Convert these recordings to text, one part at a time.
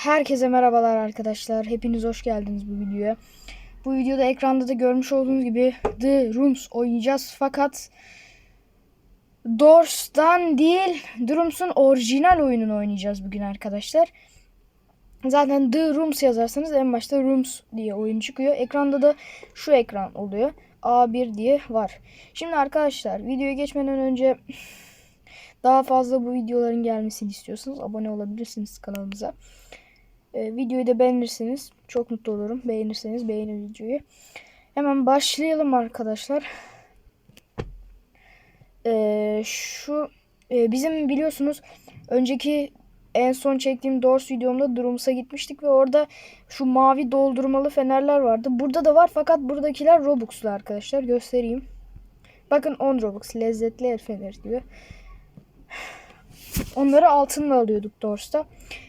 Herkese merhabalar arkadaşlar. Hepiniz hoş geldiniz bu videoya. Bu videoda ekranda da görmüş olduğunuz gibi The Rooms oynayacağız. Fakat Doors'tan değil, The Rooms'un orijinal oyununu oynayacağız bugün arkadaşlar. Zaten The Rooms yazarsanız en başta Rooms diye oyun çıkıyor. Ekranda da şu ekran oluyor. A1 diye var. Şimdi arkadaşlar videoya geçmeden önce daha fazla bu videoların gelmesini istiyorsanız abone olabilirsiniz kanalımıza. Ee, videoyu da beğenirseniz çok mutlu olurum. Beğenirseniz beğenin videoyu. Hemen başlayalım arkadaşlar. Ee, şu e, bizim biliyorsunuz önceki en son çektiğim Doors videomda Durums'a gitmiştik ve orada şu mavi doldurmalı fenerler vardı. Burada da var fakat buradakiler Robux'lu arkadaşlar. Göstereyim. Bakın 10 Robux lezzetli el feneri diyor. Onları altınla alıyorduk Doors'ta.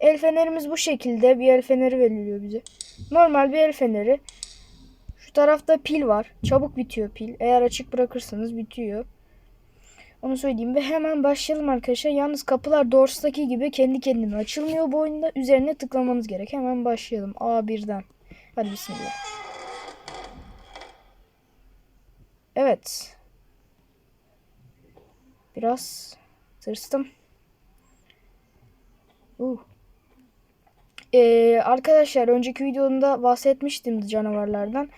El fenerimiz bu şekilde. Bir el feneri veriliyor bize. Normal bir el feneri. Şu tarafta pil var. Çabuk bitiyor pil. Eğer açık bırakırsanız bitiyor. Onu söyleyeyim ve hemen başlayalım arkadaşlar. Yalnız kapılar Doors'taki gibi kendi kendine açılmıyor bu oyunda. Üzerine tıklamanız gerek. Hemen başlayalım. A1'den. Hadi bismillah. Evet. Biraz tırstım. Uh. Ee, arkadaşlar önceki videomda bahsetmiştim canavarlardan.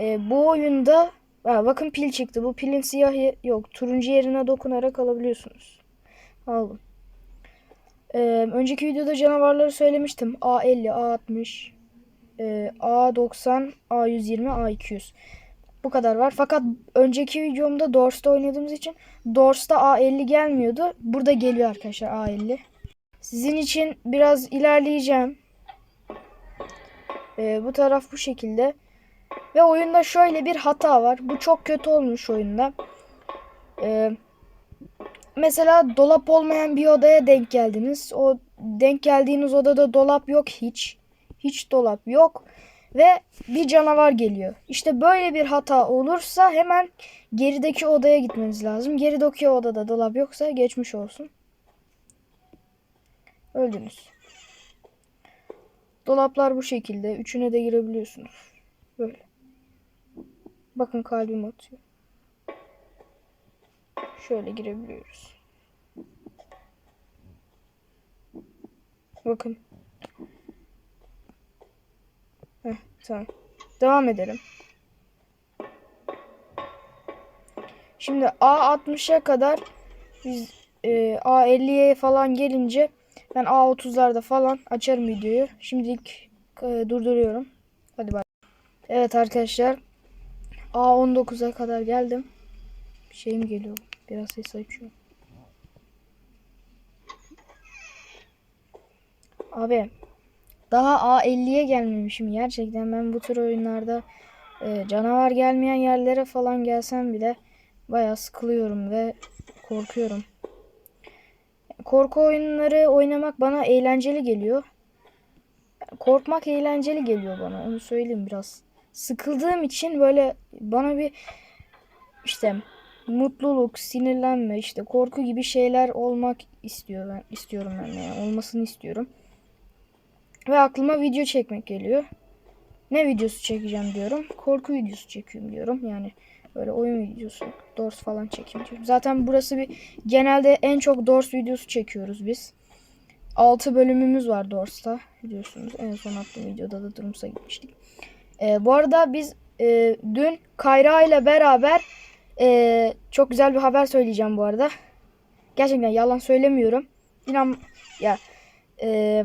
Ee, bu oyunda ha, bakın pil çıktı. Bu pilin siyah ye- yok. Turuncu yerine dokunarak alabiliyorsunuz. Aldım. Ee, önceki videoda canavarları söylemiştim. A50, A60, e, A90, A120, A200. Bu kadar var. Fakat önceki videomda Doors'ta oynadığımız için Doors'ta A50 gelmiyordu. Burada geliyor arkadaşlar A50. Sizin için biraz ilerleyeceğim. Ee, bu taraf bu şekilde. Ve oyunda şöyle bir hata var. Bu çok kötü olmuş oyunda. Ee, mesela dolap olmayan bir odaya denk geldiniz. O denk geldiğiniz odada dolap yok hiç. Hiç dolap yok. Ve bir canavar geliyor. İşte böyle bir hata olursa hemen gerideki odaya gitmeniz lazım. Gerideki odada dolap yoksa geçmiş olsun. Öldünüz. Dolaplar bu şekilde. Üçüne de girebiliyorsunuz. Böyle. Bakın kalbim atıyor. Şöyle girebiliyoruz. Bakın. Heh, tamam. Devam edelim. Şimdi A60'a kadar biz e, A50'ye falan gelince ben A30'larda falan açarım videoyu. Şimdilik e, durduruyorum. Hadi bay. Evet arkadaşlar. A19'a kadar geldim. Bir şeyim geliyor. Biraz ses açıyor. Abi daha A50'ye gelmemişim. Gerçekten ben bu tür oyunlarda e, canavar gelmeyen yerlere falan gelsem bile bayağı sıkılıyorum ve korkuyorum. Korku oyunları oynamak bana eğlenceli geliyor. Korkmak eğlenceli geliyor bana. Onu söyleyeyim biraz. Sıkıldığım için böyle bana bir işte mutluluk, sinirlenme, işte korku gibi şeyler olmak istiyor ben istiyorum ben yani olmasını istiyorum. Ve aklıma video çekmek geliyor. Ne videosu çekeceğim diyorum. Korku videosu çekiyorum diyorum. Yani böyle oyun videosu, Doors falan diyorum. Zaten burası bir genelde en çok Doors videosu çekiyoruz biz. 6 bölümümüz var Doors'ta biliyorsunuz. En son attığım videoda da Durums'a gitmiştik. Ee, bu arada biz e, dün Kayra ile beraber e, çok güzel bir haber söyleyeceğim bu arada. Gerçekten yalan söylemiyorum. İnan ya e,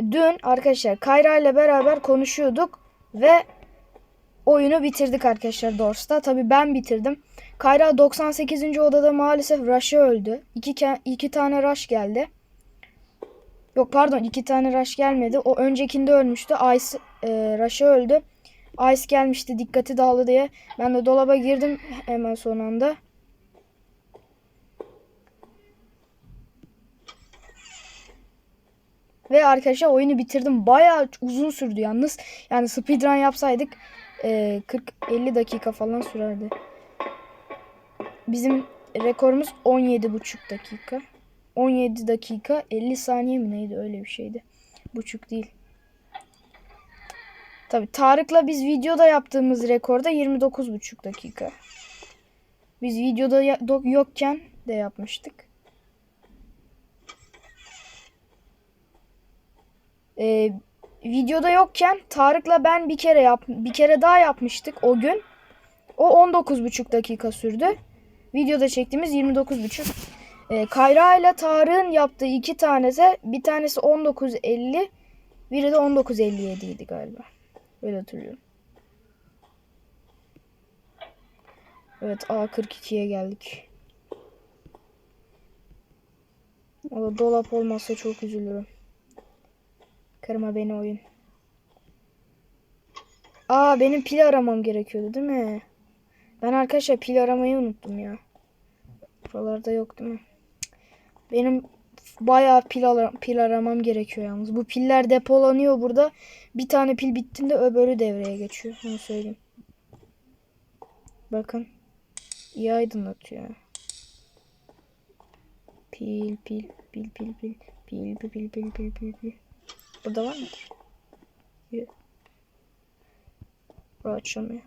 dün arkadaşlar Kayra ile beraber konuşuyorduk ve oyunu bitirdik arkadaşlar Doors'ta. Tabi ben bitirdim. Kayra 98. odada maalesef Rush'ı öldü. İki, iki tane Rush geldi. Yok pardon iki tane Rush gelmedi. O öncekinde ölmüştü. Ice e, Rush'ı öldü. Ice gelmişti dikkati dağıldı diye. Ben de dolaba girdim hemen son anda. Ve arkadaşlar oyunu bitirdim. Bayağı uzun sürdü yalnız. Yani speedrun yapsaydık e, 40-50 dakika falan sürerdi. Bizim rekorumuz 17,5 dakika. 17 dakika 50 saniye mi neydi öyle bir şeydi. buçuk değil. Tabi Tarık'la biz videoda yaptığımız rekorda 29 buçuk dakika. Biz videoda yokken de yapmıştık. Ee, videoda yokken Tarık'la ben bir kere yap bir kere daha yapmıştık o gün. O 19,5 dakika sürdü. Videoda çektiğimiz 29,5. Ee, Kayra ile Tarık'ın yaptığı iki tanesi bir tanesi 19.50 biri de 19.57 idi galiba. Öyle hatırlıyorum. Evet A42'ye geldik. O dolap olmazsa çok üzülürüm. Kırma beni oyun. Aa benim pil aramam gerekiyordu değil mi? Ben arkadaşlar pil aramayı unuttum ya. Buralarda yok değil mi? Benim bayağı pil, ara- pil aramam gerekiyor yalnız. Bu piller depolanıyor burada. Bir tane pil bittiğinde öbürü devreye geçiyor. Onu söyleyeyim. Bakın. İyi aydınlatıyor. Pil pil pil pil pil pil pil pil pil pil pil pil. Burada var mıdır? Yok. Bu açılmıyor.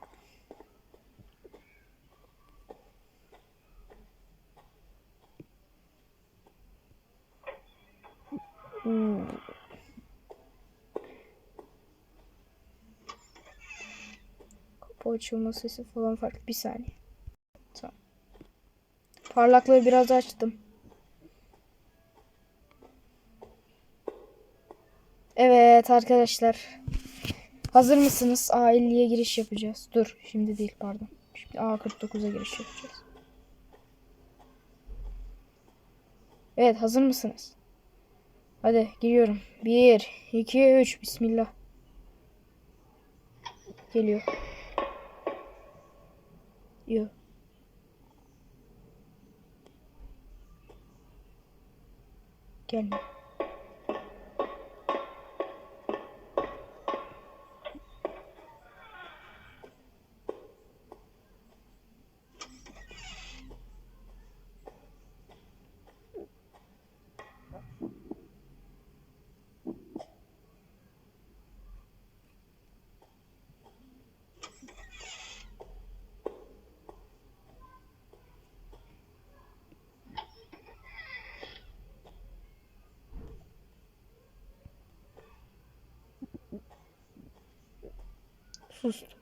Hmm. Kapı açılma sesi falan farklı. Bir saniye. Tamam. Parlaklığı biraz açtım. Evet arkadaşlar. Hazır mısınız? A50'ye giriş yapacağız. Dur şimdi değil pardon. Şimdi A49'a giriş yapacağız. Evet hazır mısınız? Hadi giriyorum. 1, 2, 3. Bismillah. Geliyor. Yok. Gelmiyor. Sustum.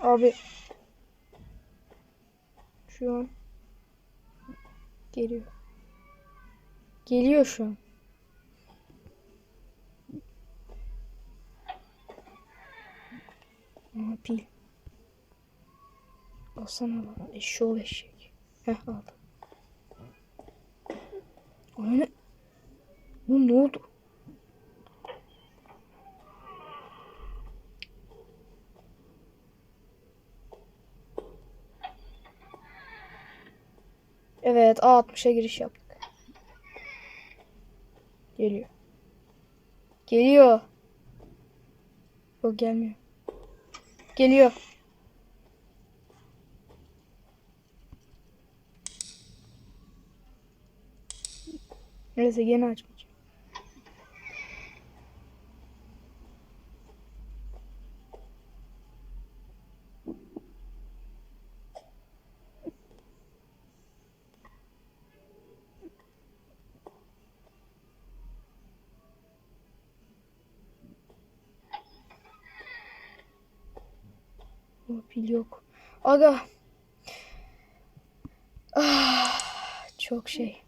Abi şu an geliyor. Geliyor şu an. Ama pil. Alsana lan. Eşşoğlu eşek. Heh aldım. Ay ne? Oğlum ne oldu? Evet A60'a giriş yaptık. Geliyor. Geliyor. Yok gelmiyor. Geliyor. Neyse gene açmayacağım. O pil yok. Aga. Ah, çok şey.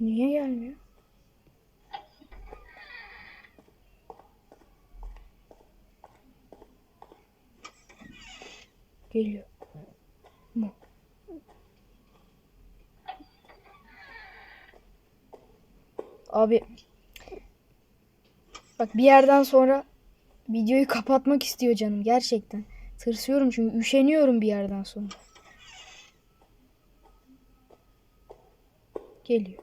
Niye gelmiyor? Geliyor. Mu. Abi. Bak bir yerden sonra videoyu kapatmak istiyor canım gerçekten. Tırsıyorum çünkü üşeniyorum bir yerden sonra. Geliyor.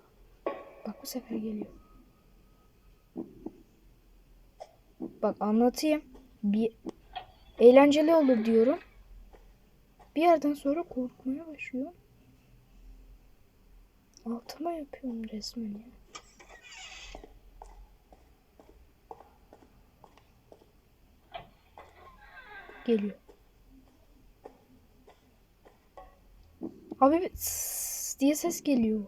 Bak bu sefer geliyor. Bak anlatayım. Bir eğlenceli olur diyorum. Bir yerden sonra korkmaya başlıyorum. Altıma yapıyorum resmen ya. Geliyor. Abi diye ses geliyor.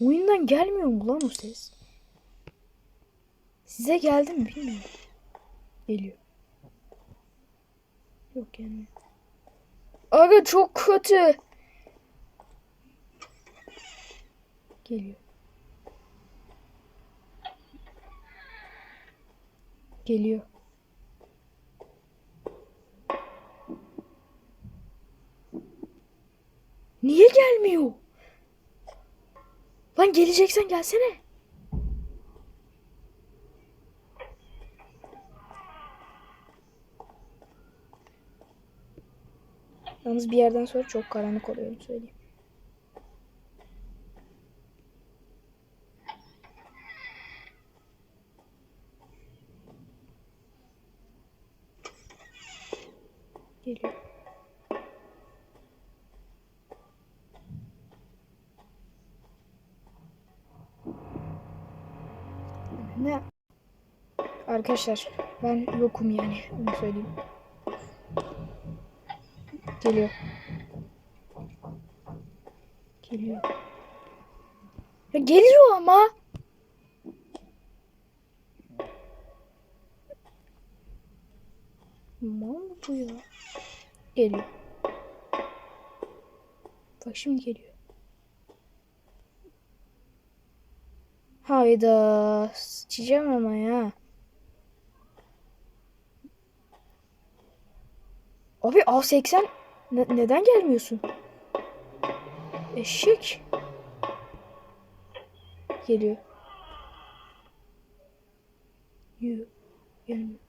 Oyundan gelmiyor mu lan o ses? Size geldi mi bilmiyorum. Geliyor. Yok gelmiyor. Aga çok kötü. Geliyor. Geliyor. Niye gelmiyor? Lan geleceksen gelsene. Yalnız bir yerden sonra çok karanlık oluyor söyleyeyim. Geliyor. Ne? Arkadaşlar ben yokum yani onu söyleyeyim. Geliyor. Geliyor. Ya geliyor ama. Mı bu ya? Geliyor. Bak şimdi geliyor. Hayda. Sıçacağım ama ya. Abi A80 ne- neden gelmiyorsun? Eşek. Geliyor. Yürü. Gelmiyor.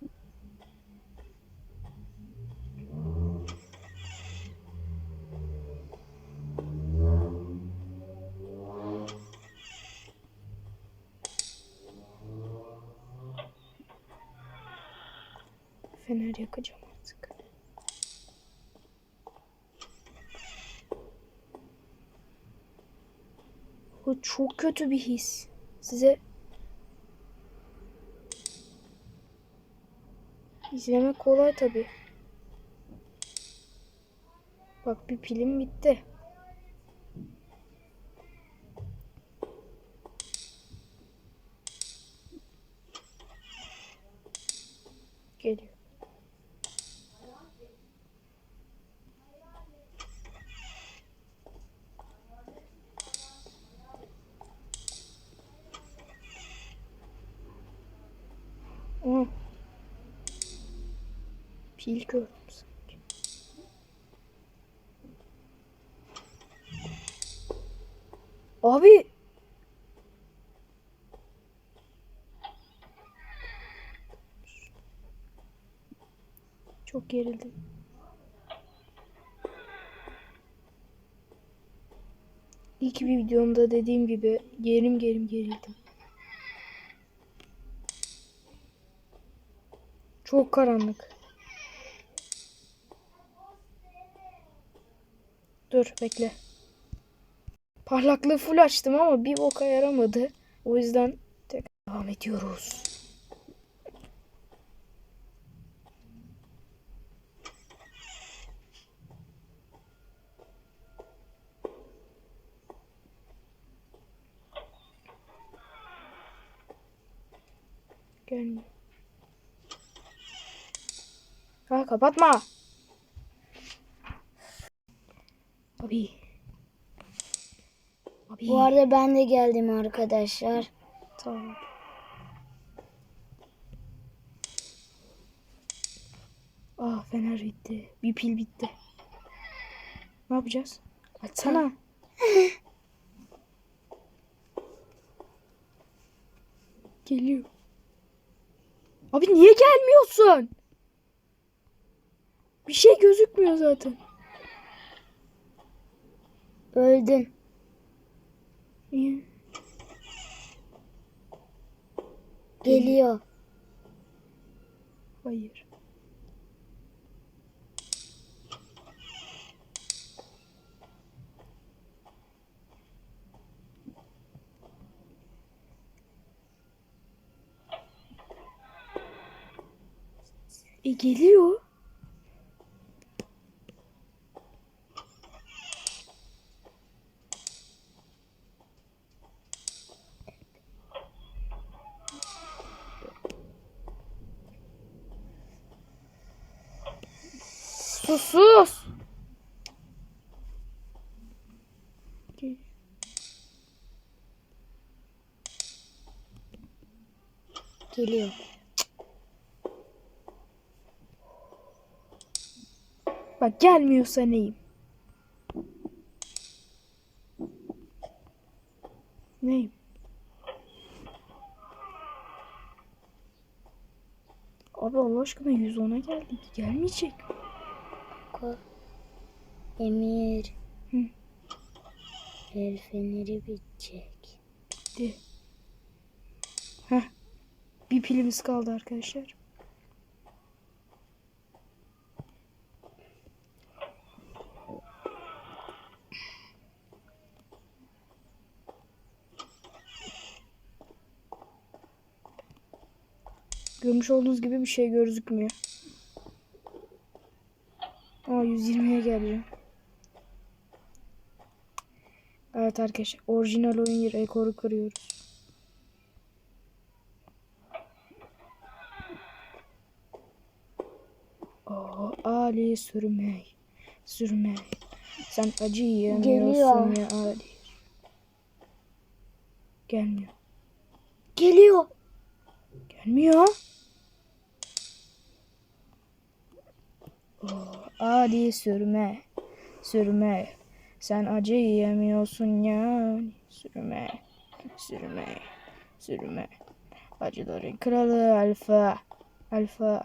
Fener yakacağım artık. Bu çok kötü bir his. Size izlemek kolay tabi. Bak bir pilim bitti. Geliyor. Aa. Pil gördüm sanki. Abi. Çok gerildim. İlk bir videomda dediğim gibi gerim gerim gerildim. Çok karanlık. Dur bekle. Parlaklığı full açtım ama bir boka yaramadı. O yüzden tekrar devam ediyoruz. Gelmiyor. Ha kapatma. Abi. Abi. Bu arada ben de geldim arkadaşlar. Tamam. Ah fener bitti. Bir pil bitti. Ne yapacağız? Açsana. Geliyor. Abi niye gelmiyorsun? Bir şey gözükmüyor zaten. Öldün. Geliyor. Hayır. E geliyor. Sus sus. Geliyor. Bak gelmiyorsa neyim? Neyim? Abi Allah aşkına 110'a geldik. Gelmeyecek. Ko. Emir. Hı. El feneri bitecek. De. Heh. Bir pilimiz kaldı arkadaşlar. Görmüş olduğunuz gibi bir şey gözükmüyor. Aa 120'ye geleceğim. Evet arkadaşlar orijinal oyun rekoru kırıyoruz. Oo, Ali sürmey. Sürmey. Sen acı yiyemiyorsun ya Ali. Gelmiyor. Geliyor. Gelmiyor. Adi sürme, sürme. Sen acı yemiyorsun ya. Sürme, sürme, sürme. Acıların kralı alfa, alfa.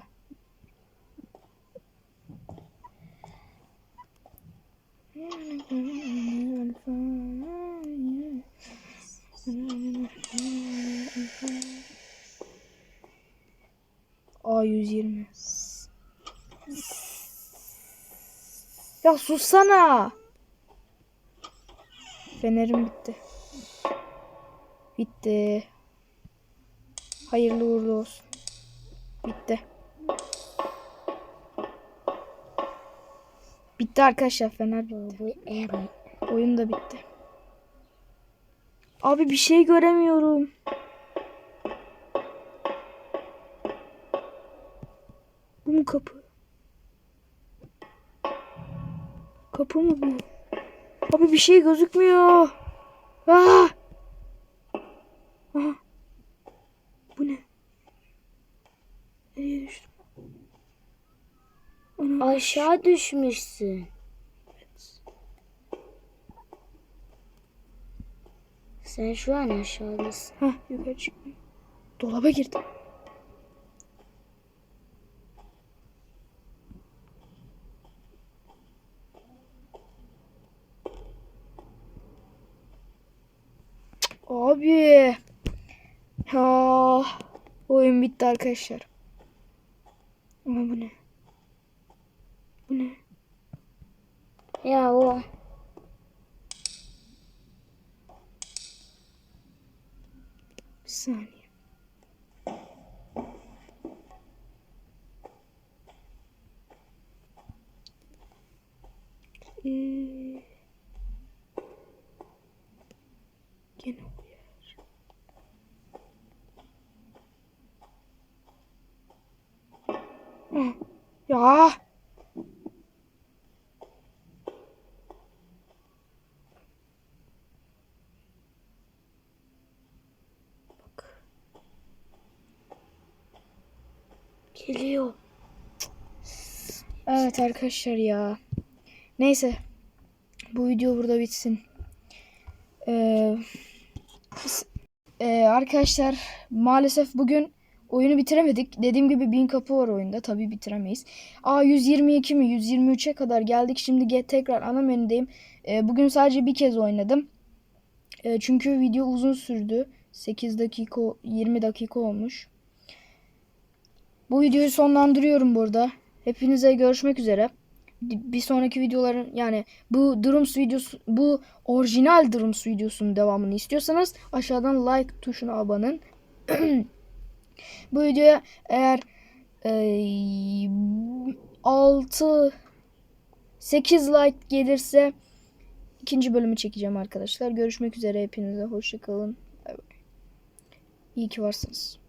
A120 Ya sussana. Fenerim bitti. Bitti. Hayırlı uğurlu olsun. Bitti. Bitti arkadaşlar fener bitti. Oyun da bitti. Abi bir şey göremiyorum. Bu mu kapı? Kapı mı bu? Abi bir şey gözükmüyor. Aa! Aha. Bu ne? Nereye düştüm? Ana. Aşağı düşmüşsün. Sen şu an aşağıdasın. Hah yukarı çıktım. Dolaba girdim. Abi. Ya. Oyun bitti arkadaşlar. Ama bu ne? Bu ne? Ya o. Bir saniye. Ee, gene o yer. Ah, Ya. Geliyor. Evet arkadaşlar ya. Neyse. Bu video burada bitsin. Ee, ee, arkadaşlar maalesef bugün oyunu bitiremedik. Dediğim gibi bin kapı var oyunda. Tabii bitiremeyiz. Aa 122 mi? 123'e kadar geldik. Şimdi get tekrar ana menüdeyim. Ee, bugün sadece bir kez oynadım. Ee, çünkü video uzun sürdü. 8 dakika 20 dakika olmuş. Bu videoyu sonlandırıyorum burada. Hepinize görüşmek üzere. Bir sonraki videoların yani bu Drums videosu bu orijinal Drums videosunun devamını istiyorsanız aşağıdan like tuşuna abanın. bu videoya eğer eee 6 8 like gelirse ikinci bölümü çekeceğim arkadaşlar. Görüşmek üzere hepinize. Hoşçakalın. İyi ki varsınız.